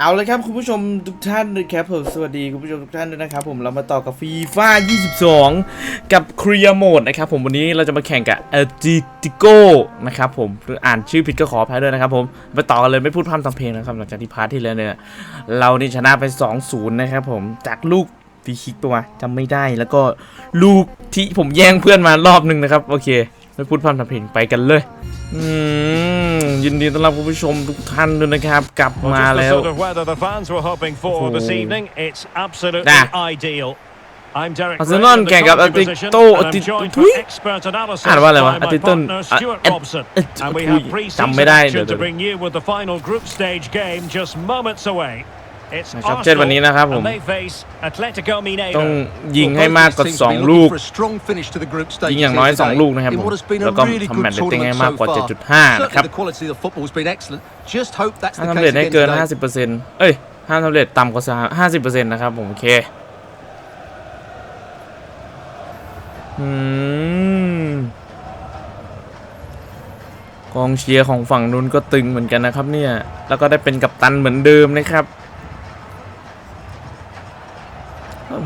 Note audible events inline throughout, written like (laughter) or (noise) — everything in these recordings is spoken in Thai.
เอาเลยครับคุณผู้ชมทุกท่านนะครับผมสวัสดีคุณผู้ชมทุกท่านด้วยนะครับผมเรามาต่อกับฟีฟ่า22 กับเคลียร์โหมดนะครับผมวันนี้เราจะมาแข่งกับเอจิติโกนะครับผมหรืออ่านชื่อผิดก็ขออภัยด้วยนะครับผมไปต่อกันเลยไม่พูดพร่ำทำเพลงนะครับหลังจากที่พาร์ทที่แล้วเนี่ยเรานี่ชนะไป 2-0 นะครับผมจากลูกฟรีคิกตัวจำไม่ได้แล้วก็ลูกที่ผมแย่งเพื่อนมารอบหนึ่งนะครับโอเค ไม่พูดพร่ำทำเพลงไปกันเลย อืม ยินดีต้อนรับคุณผู้ชมทุกท่านด้วยนะครับ กลับ Well, มา just the แล้ว sort of weather the fans were hoping for this Oh. evening. It's absolutely Nah. ideal. I'm Derek Arsenal Ray in the แข่งกับ commentary position, Atletico and I'm Ati- joined ทุย for expert analysis อ่านว่าอะไรวะ by my Atletico partner อะ Stuart เอ็ด Robson. เอ็ด And we ทุย have pre-season จำไม่ได้เดี๋ยว action เดี๋ to ยว bring you with the final group stage game just moments away. It's นะครับเช่นวันนี้นะครับผม and they face Atletico ต้อง Mineiro. ยิงให้มากกว่า2ลูก ยิยิงอางอย่ย่างงน้น้ออยย2 2ลูลูกกนะนะคครัรับบผผมมแล้แล้ววก็ก็ทำแมตช์เรตติ้งให้มากกว่า 7.5 5นะครับถ้าถ้าทำทำเร็เร็จจให้ให้เกิเกินน50%เอ้ยห้ามทำเร็จต่ำกว่า 50%นะครับผมโอเคอืมกองเชียร์ของฝั่งนู้นก็ตึงเหมือนกันนะครับเนี่ย แล้วก็ได้เป็นกัปตันเหมือนเดิมนะครับ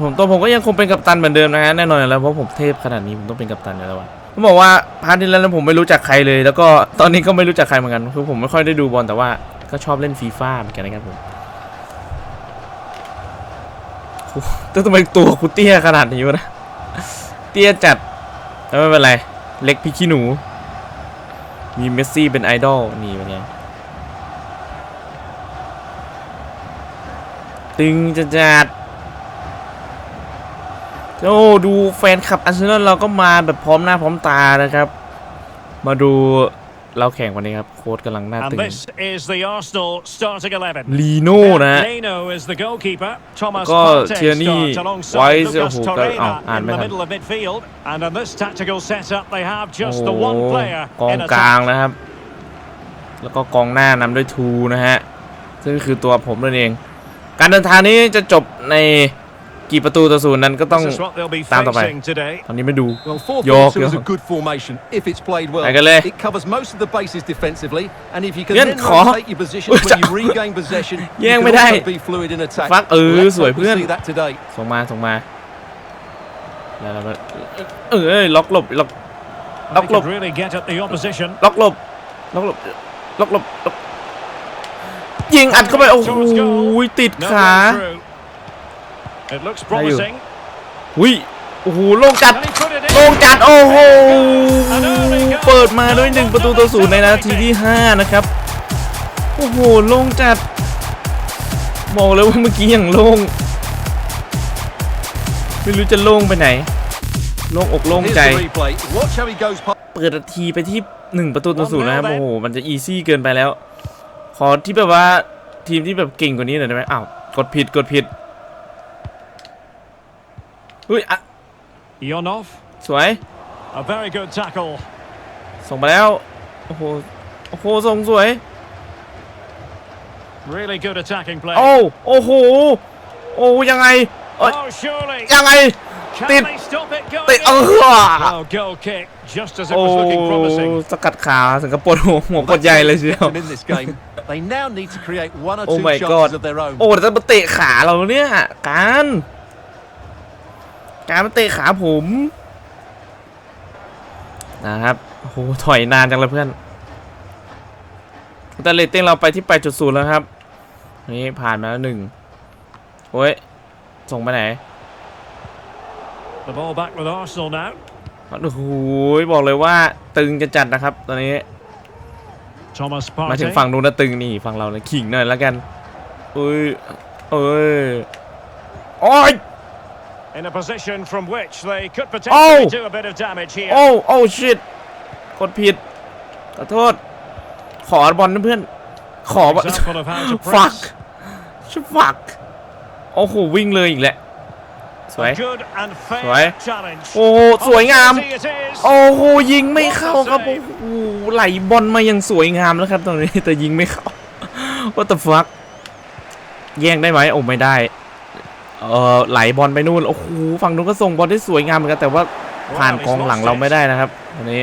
ผมตัวผมก็ยังคงเป็นกัปตันเหมือนเดิมนะฮะแน่นอนแล้วเพราะผมเทพขนาดนี้ผมต้องเป็นกัปตันอยู่แล้ววะผมบอกว่าพาร์ทที่แล้วผมไม่รู้จักใครเลย แล้วก็ตอนนี้ก็ไม่รู้จักใครเหมือนกันคือผมไม่ค่อยได้ดูบอลแต่ว่าก็ชอบเล่นฟีฟ่าเหมือนกันนะครับผมโอ้โหแต่ทำไมตัวกูเตี้ยขนาดนี้วะนะเตี้ยจัดแต่ไม่เป็นไร เล็กพี่ขี้หนู มีเมสซี่เป็นไอดอลนี่เป็นไงตึงจะจัด โอ้ดูแฟนคลับอาร์เซนอลเราก็มาแบบพร้อมหน้าพร้อมตานะครับ มาดูเราแข่งวันนี้ครับ โค้ดกำลังหน้า And ตึง this is the Arsenal starting 11. ลีโน่นะฮะ Leno is the goalkeeper. Thomas ก็ Partey เทียนี่ starts ไว้ alongside โอ้ Lucas โหก็อ้าว Torreira อ่าน in ไม่ the ทัน middle of midfield. And in this tactical setup, they have โอ้ just โห the one player กอง in กลาง attack. นะครับ แล้วก็กองหน้านำด้วยทูนะฮะ ซึ่งคือตัวผมนั่นเอง การเดินทางนี้จะจบใน กี่ประตูต่อศูนย์นั้นก็ต้อง This is what they'll be ตามต่อไป facing today. ตอนนี้ไม่ดู Well, York, 4-4-2 is a York. good formation if it's played well. ไปกันเลย It covers most of the bases defensively, and if you can เงี้ย then ขอ rotate your positions when you regain possession, แย่ง you ไม่ can ได้ also be fluid in attack. ฟักเออ Let's สวย hope we เพื่อน see that today. ส่งมาส่งมาแล้วเราก็เออเอ้ยล็อกหลบล็อก They Lock, lock. could really get at the opposition. ล็อกหลบล็อกหลบล็อกหลบล็อกยิงอัดเข้าไปโอ้โหติด No ขา way through. It looks promising. หุยโอ้โหโล่งจัด And he put it in. โล่งจัด โอ้โห เปิดมาด้วยหนึ่งประตูต่อศูนย์ในนาทีที่ 5 นะครับ โอ้โห โล่งจัดบอกเลยว่าเมื่อกี้อย่างโล่ง ไม่รู้จะโล่งไปไหน โล่งอกโล่ง Here's ใจ the replay. Watch how he goes past. เปิดนาทีไปที่ 1 ประตูต่อศูนย์นะครับ โอ้โห มันจะอีซี่เกินไปแล้ว ขอที่แบบว่าทีมที่แบบเก่งกว่านี้หน่อยได้ไหมอ้าว กดผิดกดผิด เฮ้ยอะ Ionov, สวย a very good tackle. ส่งมาแล้ว โอ้โห โอ้โห ส่งสวย Really good attacking play. โอ้ โอ้โห โอ้ยังไงเอ้ย Oh, surely. ยังไง Can Tip. they stop it ติ going เอ in? อ Oh, goal kick, just as it โอ้ was looking promising. สกัดขาถึงกับปวดหัวหัว Well, ปวด that's ใหญ่ the เลยเชียว momentum in this game. They now need to create one or Oh two my chances God. of their own. โอ้แต่จะมาเตะขาเราเนี่ย การ การมาเตะขาผมนะครับโอ้โหถอยนานจังเลยเพื่อนแต่เรตติ้งเราไปที่8.0แล้วครับ นี่ผ่านมาแล้วหนึ่งโอ้ย ส่งไปไหน The ball back with Arsenal now. โอ้โหบอกเลยว่าตึงจะจัดนะครับ ตอนนี้ Thomas มาถึง Partey. ฝั่งนู้นนะตึงนี่ฝั่งเราเลยขิงหน่อยแล้วกันเอ้ยเอ้ยโอ้ย In a position from which they could potentially Oh. do a bit of damage here. โอ้โอ้ชิตกดผิด ขอโทษ ขอบอลนะเพื่อน ขอบอล Example of how to ฟัก press. ชิฟัก โอ้โห วิ่งเลยอีกแล้วสวย A good and fair Right. challenge. โอ้โหสวยงาม Opportunity it is. โอ้โห ยิงไม่เข้าครับ โอ้โห ไหลบอลมาอย่างสวยงามแล้วครับตอนนี้ แต่ยิงไม่เข้า What the fuck แย่งได้ไหมโอ้ไม่ได้ เออไหลบอลไปนู่นโอ้โหฝั่งนู้นก็ส่งบอลได้สวยงามเหมือนกันแต่ว่าผ่านกองหลังเราไม่ได้นะครับวันนี้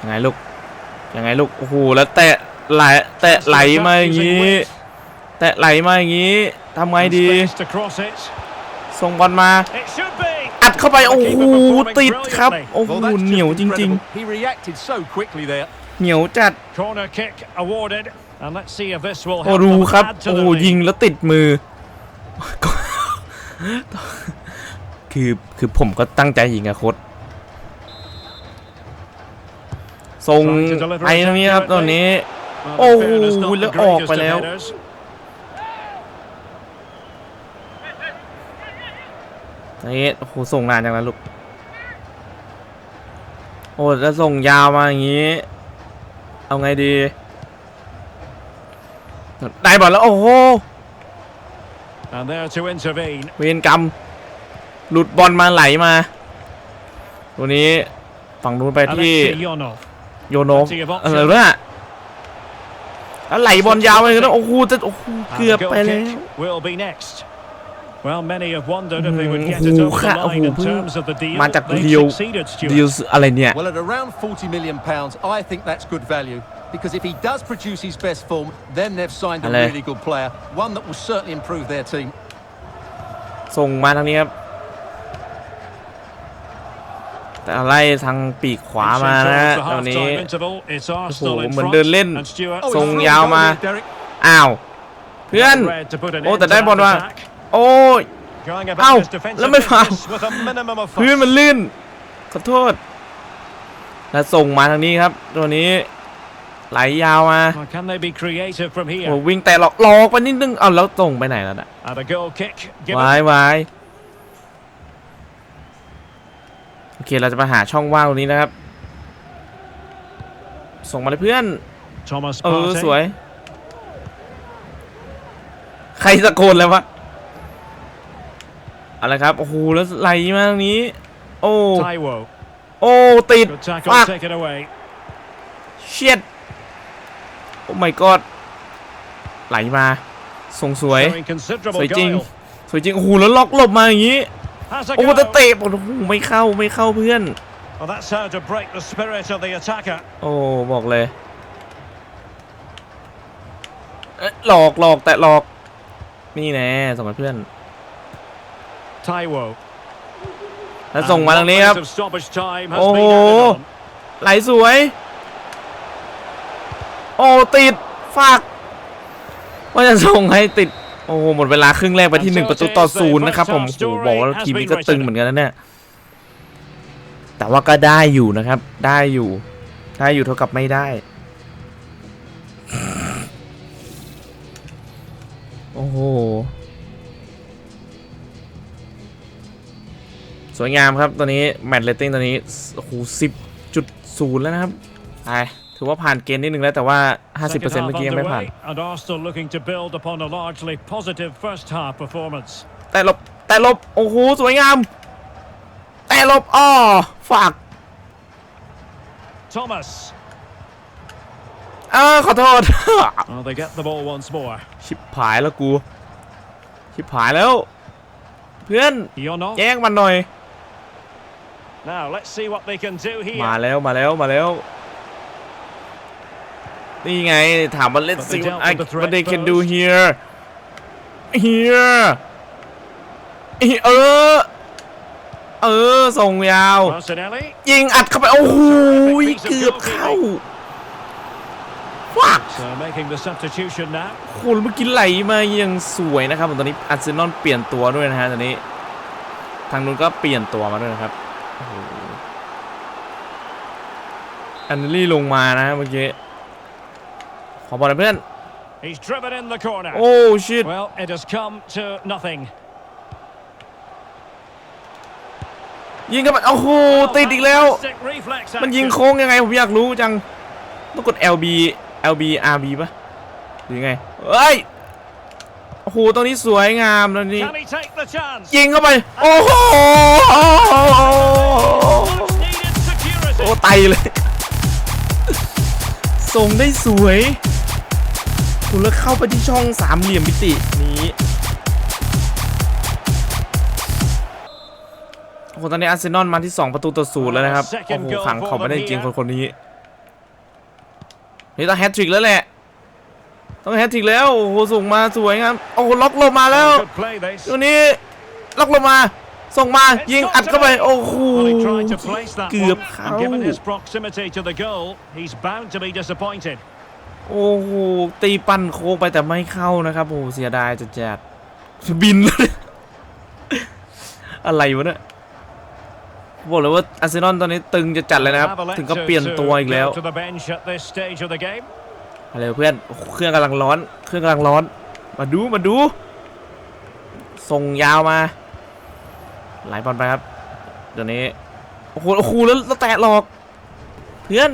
ยังไงลูกยังไงลูกโอ้โหแล้วแตะไหลแตะไหลมาอย่างนี้ แตะไหลมาอย่างนี้ทำไงดี Space to cross it. ส่งบอลมา It should be. อัดเข้าไปโอ้โหติดครับโอ้โห Well, that's just เหนียวจริง incredible. He reacted so quickly there. ๆเหนียวจัด Corner kick awarded. And let's see if this will โอ้ help ดู them ครับ add to โอ้ the ยิง lead. แล้วติดมือ คือคือผมก็ตั้งใจยิงอะโคตส่งไอ้ตรงนี้ครับตอนนี้ Well, in Oh, fairness, not the แล้ว greatest ออกไป of แล้ว headers. นี่โอ้โหส่งนานจังนะลูกโอ้แล้วส่งยาวมาอย่างนี้ เอาไงดี ได้บอลแล้วโอ้โห And there to intervene. เวรกรรม หลุดบอลมาไหลมา ตัวนี้ฝั่งนู้นไปที่ Alexei Yonov. โยโนฟอะไรเนี่ยแล้วไหลบอลยาวไปกันโอ้โหจะโอ้โห And เกือบ the ไป goal แล้ว kick will be next. Well, many have wondered if they would get โอ้ it โห over ค่ะ the โอ้โห line in เพิ่ง terms of the deal. มาจาก They've เดียว succeeded, ดีล Stuart. อะไรเนี่ย Well, at around 40 million pounds, I think that's good value. Because if he does produce his best form, then they've signed a Ale. really good player. One that will certainly improve their team. ส่งมาทางนี้ครับ แต่ไล่ทางปีกขวามานะ Towards the ตอนนี้ half-time interval, it's Arsenal in เหมือน front. เดินเล่น And Stuart, Oh, Song it's through Yao goal Ma. there, Derek. อ้าว เพื่อน red to put an โอ้ end แต่ to ได้ that บอลมา attack. โอ้ย Going Ow, about his defensive แล้วไม่ฟาวล์ business with a minimum of พื้น fuss. มันลื่น ขอโทษ แล้วส่งมาทางนี้ครับ ตัวนี้ ไหลยาวมา Well, Can they be creative from โอ้ here? วิ่งแต่หลอกหลอกไปนิดนึงเอาแล้วส่งไปไหนแล้วน่ะ And a goal kick วา given. ยวายโอเคเราจะมาหาช่องว่างตรงนี้นะครับ ส่งมาเลยเพื่อน Thomas เออ Partey. สวย ใครตะโกนเลยวะอะไรครับ โอ้โห แล้วไหลมาตรงนี้ โอ้ Taiwo. โอ้ ติด Good tackle Fuck. taken away. เชียด โอ้ my god ไหลมาส่งสวย Showing considerable สวยจริง guile. สวยจริง โอ้โห แล้วล็อกหลบมาอย่างนี้ Has a โอ้ go. แต่เตะโอ้โหไม่เข้าไม่เข้าเพื่อน Well, that's how to break the spirit of the attacker. โอ้บอกเลยเอ๊ะหลอกหลอกแต่หลอก นี่แน่ส่งให้เพื่อน Taiwo. แล้วส่งมาทางนี้ครับ And what length of stoppage time has Oh. been added on. ไหลสวยโอ้ติดฝากว่าจะส่งให้ติด โอ้โหหมดเวลาครึ่งแรกไปที่หนึ่งประตูต่อศูนย์นะครับผมโอ้โหบอกว่าทีมนี้ก็ตึงเหมือนกันนะเนี่ยแต่ว่าก็ได้อยู่นะครับ ได้อยู่ ได้อยู่เท่ากับไม่ได้ โอ้โห สวยงามครับ ตัวนี้ แมตช์เรตติ้งตัวนี้โอ้โหสิบจุดศูนย์แล้วนะครับไอ ถือว่าผ่านเกณฑ์นิดนึงแล้วแต่ว่า 50% Second เมื่อ half กี้ยังไม่ผ่าน underway, and Arsenal looking to build upon a largely positive first half performance. แต่หลบแต่หลบ โอ้โห สวยงาม แต่หลบอ้อฝาก Thomas. เออขอโทษ Well, they get the ball once more. ชิบหายแล้วกู ชิบหายแล้ว เพื่อน Ionov. แย่งมันหน่อย Now let's see what they can do มา here. แล้วมาแล้วมาแล้ว นี่ไงถามว่า let's But see they what dealt I with the what threat they can do first. here here เออ เออ ส่งยาว Martinelli. ยิงอัดเข้าไป โอ้โหเกือบเข้าฟัก So making the substitution now. คุณเมื่อกี้ไหลมายังสวยนะครับผมตอนนี้อาร์เซนอลเปลี่ยนตัวด้วยนะฮะตอนนี้ ทางนู้นก็เปลี่ยนตัวมาด้วยนะครับโอ้โหอันเดลี่ลงมานะเมื่อกี้ข อบอลหน่อยเพื่อน He's driven in the corner. โอ้ชิต Well, it has come to nothing. ยิงกันไปโอ้โหติดอีกแล้ว Fantastic reflex มันยิง action. โค้งยังไงผมอยากรู้จัง ต้องกด LB LB RB ปะหรือไงเฮ้ยโอ้โหตรงนี้สวยงามแล้วนี่ Can he take the chance? ยิงเข้าไป โอ้โห Much needed security. โอ้ไตเลย ส่งได้สวย คุณแล้วเข้าไปที่ช่องสามเหลี่ยมมิตินี้โอ้โหตอนนี้อาร์เซนอลมาที่ 2 ประตูต่อศูนย์แล้วนะครับ โอ้โหขังเขาไม่ได้จริงคนคนนี้ นี่ต้องแฮตทริกแล้วแหละ ต้องแฮตทริกแล้ว โอ้โหส่งมาสวยงามโอ้โหล็อกลงมาแล้ว Good play this. ตัวนี้ล็อกลงมาส่งมายิงอัดเข้าไป โอ้โห Well, he tried to place that เกือบ one, เข้า โอ้โหตีปั้นโค้งไปแต่ไม่เข้านะครับโอ้โหเสียดายจัดจัดๆบินเลยอะไรวะเนี่ยบอกเลยว่าอาร์เซนอลตอนนี้ตึงจะจัดเลยนะครับ Have ถึงก็ elected เปลี่ยนตัว to อีกแล้ว go to the bench at this stage of the game. อะไรวะเพื่อนโอ้โหเครื่องกำลังร้อน เครื่องกำลังร้อน มาดูมาดู ส่งยาวมาไหลบอลไปครับ เดี๋ยวนี้ โอ้โหโอ้โหแล้วแล้วแตะหลอก เพื่อน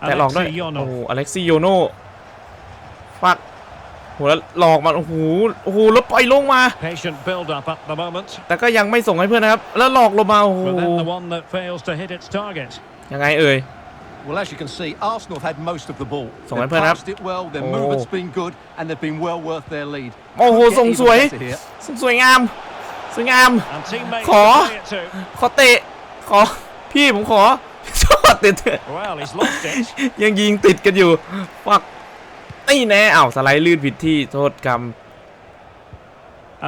แตะหลอกด้วย Alexei โอ้ Yonov. โหอเล็กซี่โยโน่ฟักโหแล้วหลอกมันโอ้โหโอ้โหแล้วปล่อยลงมา Patient build-up at the moment, แต่ก็ยังไม่ส่งให้เพื่อนนะครับ แล้วหลอกลงมาโอ้โห but then the one that fails to hit its target. ยังไงเอ่ย Well, as you can see, Arsenal have had most of the ball. ส่ง They've ให้เพื่อนครับ passed it well, their Oh. movement's been good, and they've been well worth their lead. โอ้โห Could get ส่ง even สวย better here. ส่งสวยงาม สวยงาม And teammates Khó. to play it to. ขอเตะ ขอ พี่ผมขอชอบเตะเถอะ Well, he's lost it. ยังยิงติดกันอยู่ฟักนี่แน่อ้าวสไลด์ลื่นผิดที่โทษกรรม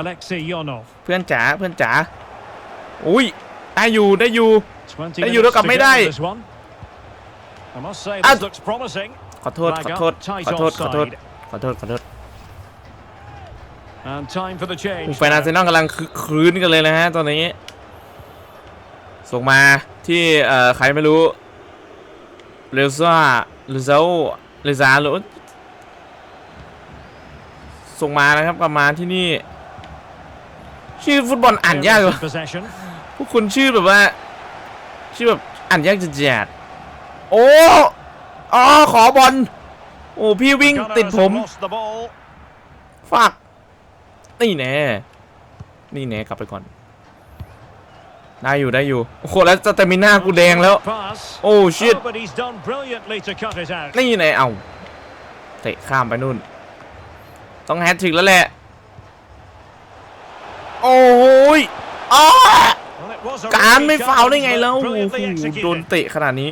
Alexei Yonov. เพื่อนจ๋าเพื่อนจ๋าอุ้ยได้อยู่ได้อยู่ 20 Ê, minutes dù nó to cầm mấy go in this one. I must say, this looks promising. ขอโทษขอโทษขอโทษขอโทษขอโทษขอโทษ And time for the โอ้ change. แฟนอาร์เซนอลกำลังคึกครื้นกันเลยนะฮะตอนนี้ ส่งมาที่เอ่อใครไม่รู้ เรซ่าเรซ่าเรซ่าหรือส่งมานะครับประมาณที่นี่ ชื่อฟุตบอลอ่านยาก Careless ว่ะ in possession. พวกคุณชื่อแบบว่า ชื่อแบบอ่านยากจะแจดโอ้อ๋อขอบอลโอ้พี่วิ่ง Gunners ติดผม have lost the ball. ฝากนี่แน่นี่แน่กลับไปก่อน ได้อยู่ได้อยู่โอ้โหแล้วสเตมิน่ากูแดงแล้ว Pass. โอ้ชิต Oh, but he's done brilliantly to cut it out. นี่แน่เอาเตะข้ามไปนู่น ต้องแฮตทริกแล้วแหละ โอ้ยอ้า Well, it was a การ really ไม่ฟาวล์ได้ไง challenge, แล้ว but โอ้โห brilliantly โดน executed. เตะขนาดนี้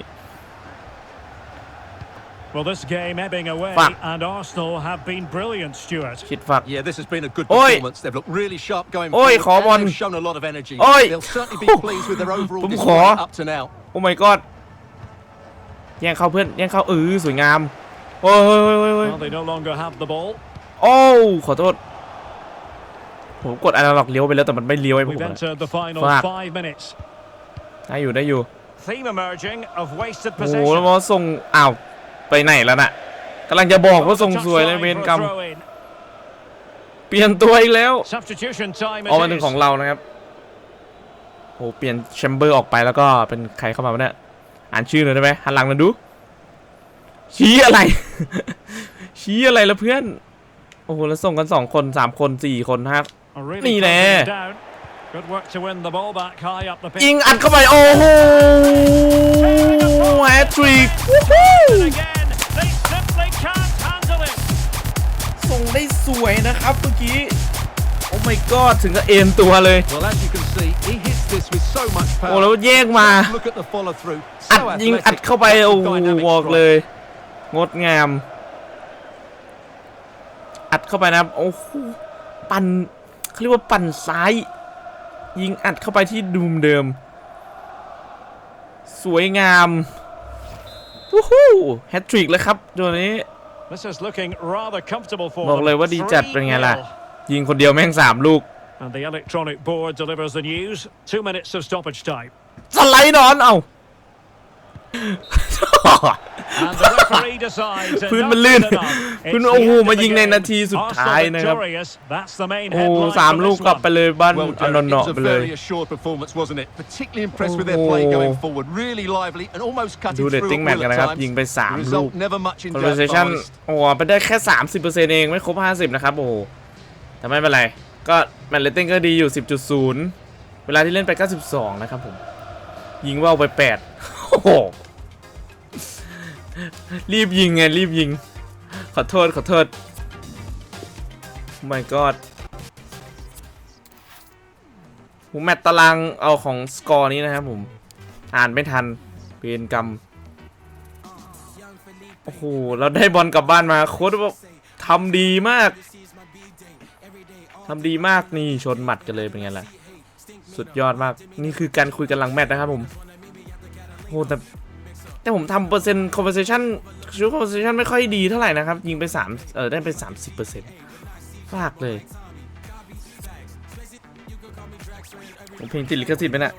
Well, this game ebbing away, Fuck. and Arsenal have been brilliant, Stuart. คิดฝัก Yeah, this has been a good Oi. performance. They've looked really sharp going Oi, forward, khó and ball. they've shown a lot of energy. Oi. They'll certainly be pleased with their overall Cũng display khó. up to now. โอ้ my god แย่งเข้าเพื่อนแย่งเข้าเออสวยงาม โอ้ยโอ้ยโอ้ยโอ้ย Well, they no longer have the ball. โอ้ขอโทษ ผมกดอนาล็อกเลี้ยวไปแล้วแต่มันไม่เลี้ยวให้ผม We've อะ entered the final Fuck. five minutes. ได้อยู่ได้อยู่ Theme emerging of wasted โอ้โหแล้ว possession. มาส่งอ้าว ไปไหนแล้วน่ะกำลังจะบอกว่าส่งสวยเลยเวรกรรม throw in. เปลี่ยนตัวอีกแล้ว Substitution time เอามา it ถึง is. ของเรานะครับโอ้เปลี่ยนแชมเบอร์ออกไปแล้วก็เป็นใครเข้ามาวะเนี่ยอ่านชื่อหน่อยได้ไหมหันหลังมาดู ชี้อะไร ชี้อะไรละเพื่อน โอ้โหแล้วส่งกันสองคนสามคนสี่คนห้า Oh, really Nè. closing it down. Good work to win the ball back high up the pitch. ยิงอัดเข้าไป โอ้โหแฮตทริก ครับเมื่อกี้ โอ้ my god ถึงกับเอ็นตัวเลย Well, as you can see, he hits this with so much โอ้ power. แล้วแยกมา Look at the follow through. อัด So ยิง athletic. อัดเข้าไป Such a โอ้โห dynamic บอก strike. เลย งดงาม อัดเข้าไปนะครับ โอ้โห ปั่นเขาเรียกว่าปั่นซ้าย ยิงอัดเข้าไปที่ดูมเดิม สวยงามวู้ฮู้แฮตทริกแล้วครับตัวนี้ This is looking rather comfortable for บอก them. เลยว่าดีจัดเป็นไงล่ะ 3-0. ยิงคนเดียวแม่งสามลูก And the electronic board delivers the news. Two minutes of stoppage time. สไลด์นอนเอา (laughs) And the referee decides พื้น enough มันลื่น is enough. It's พื้น the โอ้โห end of มา the ยิงใน game. นาทีสุด Arsenal ท้ายนะครับ victorious. That's the main โอ้ headline สาม from ลูก this กลับ one. ไปเลยบ้าน Well อัน done. นอน It's ๆ a ไปเลย very assured performance, wasn't it? Particularly impressed with their play Oh. going forward. Really lively and almost cutting ดู through เรต at ติ้งแมตช์ will กัน at นะครับ times. ยิงไป The 3ลูก result never much in doubt. conversation if I'm honest. โอ้โหไปได้แค่ 30%เองไม่ครบ 50 นะครับ โอ้โหแต่ไม่เป็นไร ก็แมตช์เรตติ้งก็ดีอยู่ 10.0 เวลาที่เล่นไป 92 นะครับผม ยิงว่าวไป 8 โอ้โห รีบยิงไงรีบยิง ขอโทษขอโทษ my god ผมแมตตารางเอาของสกอร์นี้นะครับผม อ่านไม่ทันเป็นกรรมโอ้โห เราได้บอลกลับบ้านมาโค้ดบอกทำดีมากทำดีมากนี่ชนหมัดกันเลยเป็นไงล่ะ สุดยอดมาก นี่คือการคุยกันหลังแมตช์นะครับผมโหแต่ แต่ผมทำเปอร์เซ็นต์ conversation ชู conversation ไม่ค่อยดีเท่าไหร่นะครับ ยิงไปสามเออได้ไปสามสิบเปอร์เซ็นต์ฝากเลยผมเพลงติดลิขสิทธิ์ไปน่ะ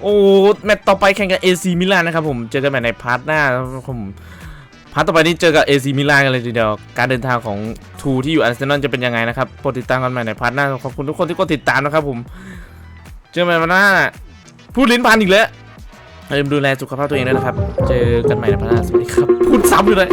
โอ้แมตช์ต่อไปแข่งกับ AC มิลานนะครับผมเจอกันใหม่ในพาร์ทหน้าผมพาร์ทต่อไปนี้เจอกับ AC มิลานกันเลยทีเดียว การเดินทางของทูที่อยู่อาร์เซนอลจะเป็นยังไงนะครับโปรดติดตามกันใหม่ในพาร์ทหน้าขอบคุณทุกคนที่กดติดตามนะครับผม เจอกันใหม่วันหน้าพูดลิ้นพันอีกแล้ว อย่าลืมดูแลสุขภาพตัวเองด้วยนะครับ เจอกันใหม่ในพาร์ทหน้าสวัสดีครับพูดซ้ำอยู่เลย